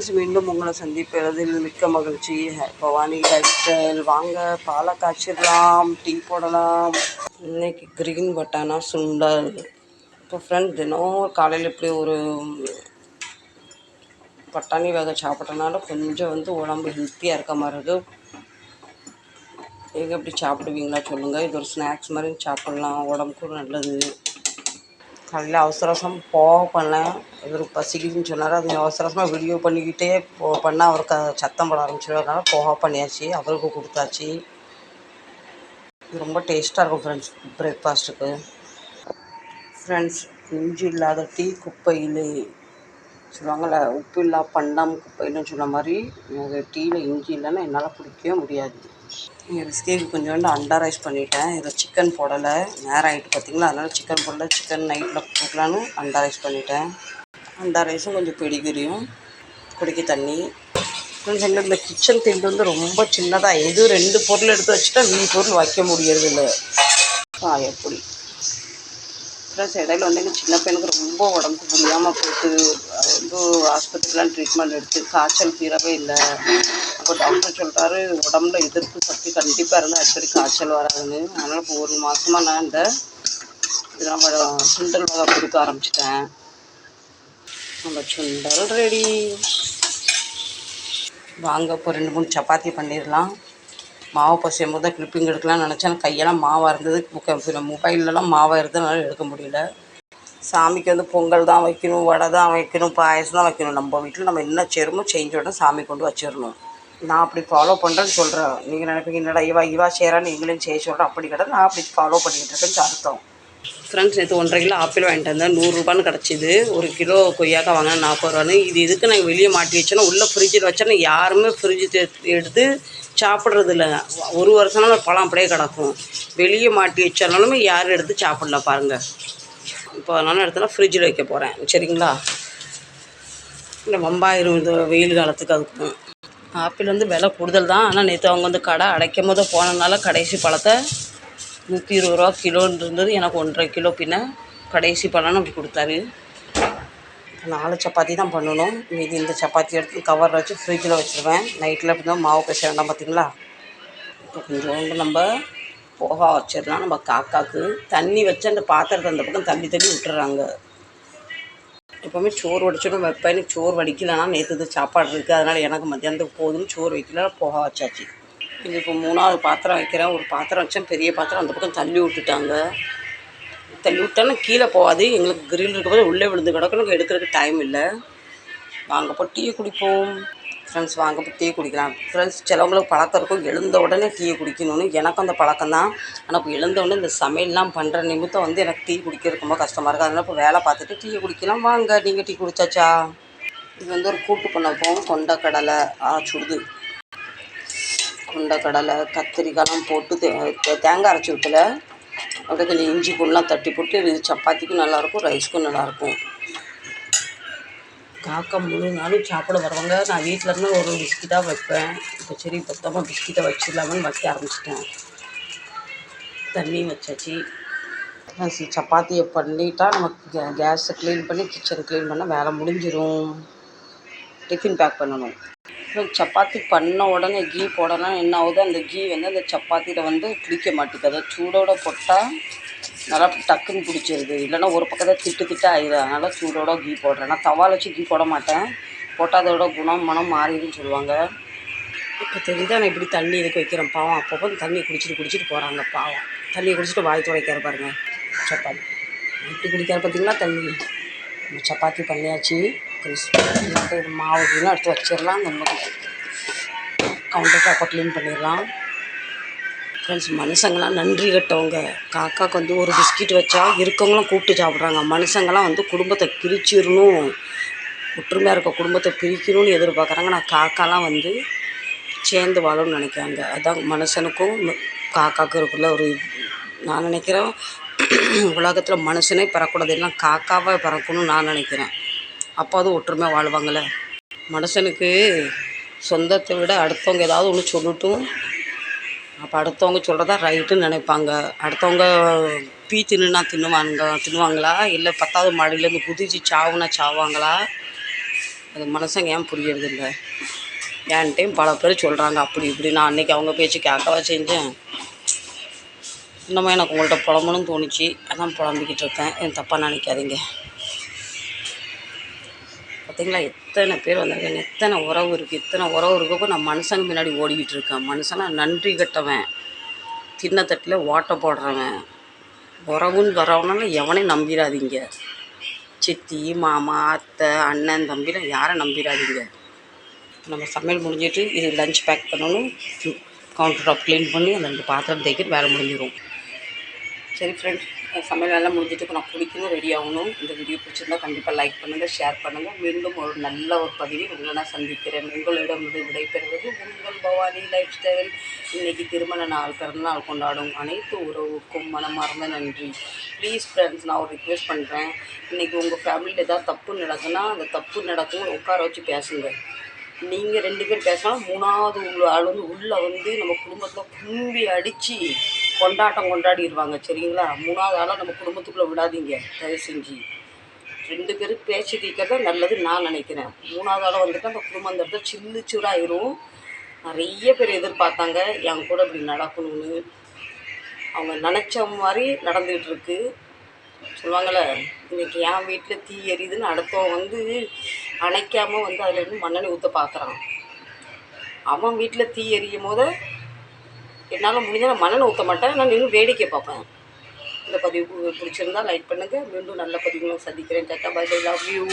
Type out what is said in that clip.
Friends மீண்டும் உங்களை சந்திப்பதில் மிக்க மகிழ்ச்சி. பவானி லைஃப் ஸ்டைல் வாங்க பாலை காய்ச்சிடலாம் டீ போடலாம். இன்னைக்கு கிரீன் பட்டானா சுண்டல். இப்போ ஃப்ரெண்ட் தினம் காலையில் இப்படி ஒரு பட்டாணி வேக சாப்பிட்டனால கொஞ்சம் வந்து உடம்பு ஹெல்த்தியாக இருக்க மாதிரி இருக்குது நீங்கள் எப்படி சாப்பிடுவீங்களா சொல்லுங்கள் இது ஒரு ஸ்நாக்ஸ் மாதிரி சாப்பிட்லாம். உடம்புக்கும் நல்லது. காலையில் அவசர அவசரம் போக பண்ணேன் இவர் பசிக்குதுன்னு சொன்னார். அது அவசர அவசரமாக வீடியோ பண்ணிக்கிட்டே போ பண்ணால் அவருக்கு சத்தம் போட அதனால் போக பண்ணியாச்சு. அவருக்கு கொடுத்தாச்சு. இது ரொம்ப டேஸ்ட்டாக இருக்கும் ஃப்ரெண்ட்ஸ் பிரேக்ஃபாஸ்ட்டுக்கு ஃப்ரெண்ட்ஸ் இஞ்சி இல்லாத டீ குப்பையிலே சொல்லுவாங்கள்ல உப்பு இல்லா பண்டம் குப்பைன்னு சொன்ன மாதிரி எனக்கு டீயில் இஞ்சி இல்லைன்னா என்னால் குடிக்கவே முடியாது. இங்கே பிஸ்கேக்கு கொஞ்சோண்டு அண்டா ரைஸ் பண்ணிட்டேன். இதில் சிக்கன் போடலை. நேரம் ஆகிட்டு பார்த்தீங்களா அதனால் சிக்கன் போடல. சிக்கன் நைட்டில் கொடுக்கலான்னு அண்டா ரைஸ் பண்ணிட்டேன். அண்டா ரைஸும் கொஞ்சம் பிடிக்கிறியும் குடிக்க தண்ணி. ஃப்ரெண்ட்ஸ் எங்களுக்கு இந்த கிச்சன் திண்டு வந்து ரொம்ப சின்னதாக எது ரெண்டு பொருள் எடுத்து வச்சுட்டா மீன் பொருள் வைக்க முடியறதில்லை. ஆ எப்படி? ப்ளஸ் இடையில வந்து எங்கள் சின்ன பையனுக்கு ரொம்ப உடம்புக்கு முடியாமல் போயிட்டு ரொம்ப வந்து ஆஸ்பத்திரிலாம் ட்ரீட்மெண்ட் எடுத்து காய்ச்சல் தீரவே இல்லை. அப்போ டாக்டர் சொல்கிறாரு உடம்புல எதிர்ப்பு சக்தி கண்டிப்பாக இருந்தால் அடிக்கடி காய்ச்சல் வராதுன்னு. அதனால் இப்போ ஒரு மாதமாக நான் இந்த இதெல்லாம் சுண்டல் வகை கொடுக்க ஆரம்பிச்சிட்டேன். நம்ம சுண்டல் ரெடி வாங்க இப்போ ரெண்டு மூணு சப்பாத்தி பண்ணிடலாம். மாவு பசையும் போது தான் கிளிப்பிங் எடுக்கலாம்னு நினச்சேன். கையெல்லாம் மாவாக இருந்தது. மொபைல்லலாம் மாவாக இருந்ததுனால எடுக்க முடியல. சாமிக்கு வந்து பொங்கல் தான் வைக்கணும் வடை தான் வைக்கணும் பாயசம் தான் வைக்கணும். நம்ம வீட்டில் நம்ம என்ன செய்கிறோமோ செஞ்சோட சாமி கொண்டு வச்சிடணும். நான் அப்படி ஃபாலோ பண்ணுறேன்னு சொல்கிறேன் நீங்கள் நினைப்பீங்க என்னடா இவா இவா செய்கிறான்னு எங்களையும் செய்ய சொல்கிறேன் அப்படி கிடையாது. நான் அப்படி ஃபாலோ பண்ணிக்கிட்டு இருக்கேன்னு அர்த்தம். ஃப்ரெண்ட்ஸ் நேற்று ஒன்றரை கிலோ ஆப்பிள் வாங்கிட்டு வந்தேன். நூறுரூபான்னு கிடச்சிது. ஒரு கிலோ கொய்யாக்காய் வாங்கினா நாற்பது ரூபான்னு. இது இதுக்கு நாங்கள் வெளியே மாட்டி வச்சோன்னா உள்ளே ஃப்ரிட்ஜில் வச்சோன்னா யாருமே ஃப்ரிட்ஜு எடுத்து சாப்பிட்றது இல்லை. ஒரு வருஷம்னா பழம் அப்படியே கிடக்கும். வெளியே மாட்டி வச்சாலுமே யாரும் எடுத்து சாப்பிடல பாருங்கள் இப்போ அதனால எடுத்தோன்னா ஃப்ரிட்ஜில் வைக்க போகிறேன் சரிங்களா? இல்லை வம்பாயிரும் இந்த வெயில் காலத்துக்கு அதுக்கும் ஆப்பிள் வந்து விலை கூடுதல் தான். ஆனால் நேற்று அவங்க வந்து கடை அடைக்கும் போது போனதுனால கடைசி பழத்தை நூற்றி இருபது ரூபா கிலோன்னு இருந்தது எனக்கு ஒன்றரை கிலோ பின்ன கடைசி பழம்னு அப்படி கொடுத்தாரு. நாலு சப்பாத்தி தான் பண்ணணும். மீதி இந்த சப்பாத்தி எடுத்து கவர் வச்சு ஃப்ரிட்ஜில் வச்சுருவேன். நைட்டில் அப்படி தான் மாவு பேச வேண்டாம் பார்த்தீங்களா இப்போ கொஞ்சோண்டு நம்ம போகா வச்சிடலாம். நம்ம காக்காக்கு தண்ணி வச்சு அந்த பாத்திரத்தை அந்த பக்கம் தள்ளி தள்ளி விட்டுறாங்க. எப்போவுமே சோறு வடிச்சிடும் வைப்பேன் சோறு வடிக்கலன்னா நேற்று சாப்பாடு இருக்குது அதனால் எனக்கு மத்தியானத்துக்கு போதும்னு சோறு வைக்கல. போகா வச்சாச்சு. இது இப்போ மூணாவது பாத்திரம் வைக்கிறேன். ஒரு பாத்திரம் வச்சேன். பெரிய பாத்திரம். அந்த பக்கம் தள்ளி விட்டுட்டாங்க. தள்ளி விட்டோன்னா கீழே போகாது. எங்களுக்கு கிரில் இருக்கும்போது உள்ளே விழுந்து கிடக்கணும். எனக்கு எடுக்கிறதுக்கு டைம் இல்லை. வாங்க போ டீயை குடிப்போம். ஃப்ரெண்ட்ஸ் வாங்க போ டீ குடிக்கலாம். ஃப்ரெண்ட்ஸ் சிலவங்களுக்கு பழக்கம் இருக்கும். எழுந்த உடனே டீயை குடிக்கணும்னு. எனக்கும் அந்த பழக்கம் தான். ஆனால் இப்போ எழுந்த உடனே இந்த சமையல்லாம் பண்ணுற நிமித்தம் வந்து எனக்கு டீ குடிக்கிறது ரொம்ப கஷ்டமாக இருக்குது அதனால் இப்போ வேலை பார்த்துட்டு டீயை குடிக்கலாம். வாங்க நீங்கள் டீ குடிச்சாச்சா? இது வந்து ஒரு கூட்டு பண்ண போகும் கொண்டக்கடலை ஆ சுடுது. கொண்டக்கடலை கத்திரிக்காய்லாம் போட்டு தே தேங்காய் அரைச்சி ஊற்றல அப்படியே கொஞ்சம் இஞ்சி பூண்டுலாம் தட்டி போட்டு இது சப்பாத்திக்கும் நல்லாயிருக்கும் ரைஸ்க்கும் நல்லாயிருக்கும். காக்கா முழு நாளும் சாப்பிட வருவாங்க. நான் வீட்டில் இருந்து ஒரு பிஸ்கெட்டாக வைப்பேன். இப்போ சரி பத்தமாக பிஸ்கெட்டை வச்சிடலாமன்னு வைக்க ஆரம்பிச்சிட்டேன். தண்ணி வச்சாச்சு. சப்பாத்தியை பண்ணிட்டா நமக்கு கே கேஸை க்ளீன் பண்ணி கிச்சன் க்ளீன் பண்ணால் வேலை முடிஞ்சிரும். டிஃபின் பேக் பண்ணணும். சப்பாத்தி பண்ண உடனே கீ போடலாம் என்ன ஆகுதோ? அந்த கீ வந்து அந்த சப்பாத்தியில் வந்து பிடிக்க மாட்டேங்குது. அதை சூடோட போட்டால் நல்லா டக்குன்னு பிடிச்சிருது. இல்லைன்னா ஒரு பக்கத்தை திட்டு திட்டு ஆயிடும் அதனால் சூடோட கீ போடுறேன். நான் தவால் வச்சு கீ போட மாட்டேன். போட்டால் அதோட குணம் மனம் மாறிடுன்னு சொல்லுவாங்க. இப்போ தெரியுதா? நான் இப்படி தண்ணி இதுக்கு வைக்கிறேன். பாவம். அப்பப்போ தண்ணி குடிச்சிட்டு குடிச்சிட்டு போகிறாங்க பாவம். தண்ணியை குடிச்சிட்டு வாய் துடைக்கிற பாருங்க. சப்பாத்தி. இப்படி குடிக்கிற பார்த்தீங்கன்னா தண்ணி. சப்பாத்தி பண்ணியாச்சு. கிறிஸ்பி மாவு எடுத்து வச்சிடலாம். நம்ம கவுண்டர் டாப்பை க்ளீன் பண்ணிடலாம். ஃப்ரெண்ட்ஸ் மனுஷங்களாம் நன்றி கட்டவங்க. காக்காவுக்கு வந்து ஒரு பிஸ்கெட் வச்சா இருக்கவங்களாம் கூப்பிட்டு சாப்பிட்றாங்க. மனுஷங்களாம் வந்து குடும்பத்தை பிரிச்சிடணும். ஒற்றுமையாக இருக்க குடும்பத்தை பிரிக்கணும்னு எதிர்பார்க்குறாங்க. நான் காக்காலாம் வந்து சேர்ந்து வாழணும்னு நினைக்கிறாங்க. அதுதான் மனுஷனுக்கும் காக்காவுக்கும் இருக்குள்ள ஒரு நான் நினைக்கிறேன் உலகத்தில் மனுஷனே பறக்கூடாது எல்லாம் காக்காவாக பறக்கணும்னு நான் நினைக்கிறேன். அப்போ அது ஒற்றுமையாக வாழ்வாங்களே? மனுஷனுக்கு சொந்தத்தை விட அடுத்தவங்க ஏதாவது ஒன்று சொல்லட்டும். அப்போ அடுத்தவங்க சொல்கிறதா ரைட்டுன்னு நினைப்பாங்க. அடுத்தவங்க பீ தின்னுனா தின்னுவாங்க தின்னுவாங்களா? இல்லை பத்தாவது மாடியிலேருந்து குதிச்சு சாவுனா சாவாங்களா? அது மனசங்க ஏன் புரியறது இல்லை? என்கிட்டையும் பல பேர் சொல்கிறாங்க அப்படி இப்படி நான் அன்றைக்கி அவங்க பேச்சு கேட்கவா செஞ்சேன். இன்னமும் எனக்கு உங்கள்கிட்ட புலம்பணும்னு தோணுச்சு. அதான் புலம்பிக்கிட்டு இருக்கேன். என் தப்பாக நினைக்காதீங்க. பார்த்தீங்களா எத்தனை பேர் வந்தாங்க எத்தனை உறவு இருக்குது இத்தனை உறவு இருக்கப்போ நான் மனுஷங்க முன்னாடி ஓடிக்கிட்டு இருக்கேன். மனுஷனாக நன்றி கட்டவன். தின்னத்தட்டில் ஓட்டை போடுறவன். உறவுன்னு வரவனால எவனையும் நம்பிடாதீங்க சித்தி மாமா அத்தை அண்ணன் தம்பிலாம் யாரை நம்பிடாதீங்க நம்ம சமையல் முடிஞ்சிட்டு இது லஞ்ச் பேக் பண்ணணும். கவுண்டர் டாப் க்ளீன் பண்ணி அந்த ரெண்டு பாத்திரம் தேய்க்கிட்டு வேலை முடிஞ்சிடும் சரி ஃப்ரெண்ட் சமையல் வேலை முடிஞ்சிட்டு இப்போ நான் குளிக்கணும் ரெடி ஆகணும். இந்த வீடியோ பிடிச்சிருந்தா கண்டிப்பாக லைக் பண்ணுங்கள் ஷேர் பண்ணுங்கள் மீண்டும் ஒரு நல்ல ஒரு பதிவில் உங்களை நான் சந்திக்கிறேன். உங்களிடம் இது விடைபெறுவது உங்கள் பவானி லைஃப் ஸ்டைல் இன்னைக்கு திருமண நாள் பிறந்தநாள் கொண்டாடும் அனைத்து உறவுக்கும் மனமார்ந்த நன்றி. ப்ளீஸ் ஃப்ரெண்ட்ஸ் நான் ஒரு ரிக்வெஸ்ட் பண்ணுறேன் இன்றைக்கி உங்கள் ஃபேமிலியில் ஏதாவது தப்பு நடக்குன்னா அந்த தப்பு நடக்கும் உட்கார வச்சு பேசுங்க. நீங்கள் ரெண்டு பேர் பேசலாம் மூணாவது உள்ள ஆள் வந்து உள்ளே வந்து நம்ம குடும்பத்தில் கும்பி அடித்து கொண்டாட்டம் கொண்டாடிடுவாங்க சரிங்களா? மூணாவது ஆளாக நம்ம குடும்பத்துக்குள்ளே விடாதீங்க தயவு செஞ்சு. ரெண்டு பேரும் பேச்சு தீர்க்கிறது நல்லது நான் நினைக்கிறேன். மூணாவது ஆளாக வந்துட்டு அந்த குடும்பம் அந்த இடத்துல சில்லு சூடாயிரும். நிறைய பேர் எதிர்பார்த்தாங்க என் கூட இப்படி நடக்கணும்னு. அவங்க நினச்ச மாதிரி நடந்துகிட்டு இருக்கு. சொல்லுவாங்கள்ல இன்னைக்கு என் வீட்டில் தீ எரியுதுன்னு அடுத்தவன் வந்து அணைக்காமல் வந்து அதில் இருந்து மண்ணெண்ணெய் ஊற்ற பார்க்குறான் அவன் வீட்டில் தீ எரியும் போது என்னால் முடிஞ்சால் நான் மணல் ஊற்ற மாட்டேன். நான் நின்று வேடிக்கை பார்ப்பேன். இந்த பதிவு பிடிச்சிருந்தா லைக் பண்ணுங்கள் மீண்டும் நல்ல பதிவுகளும் சந்திக்கிறேன். Tata bye bye love you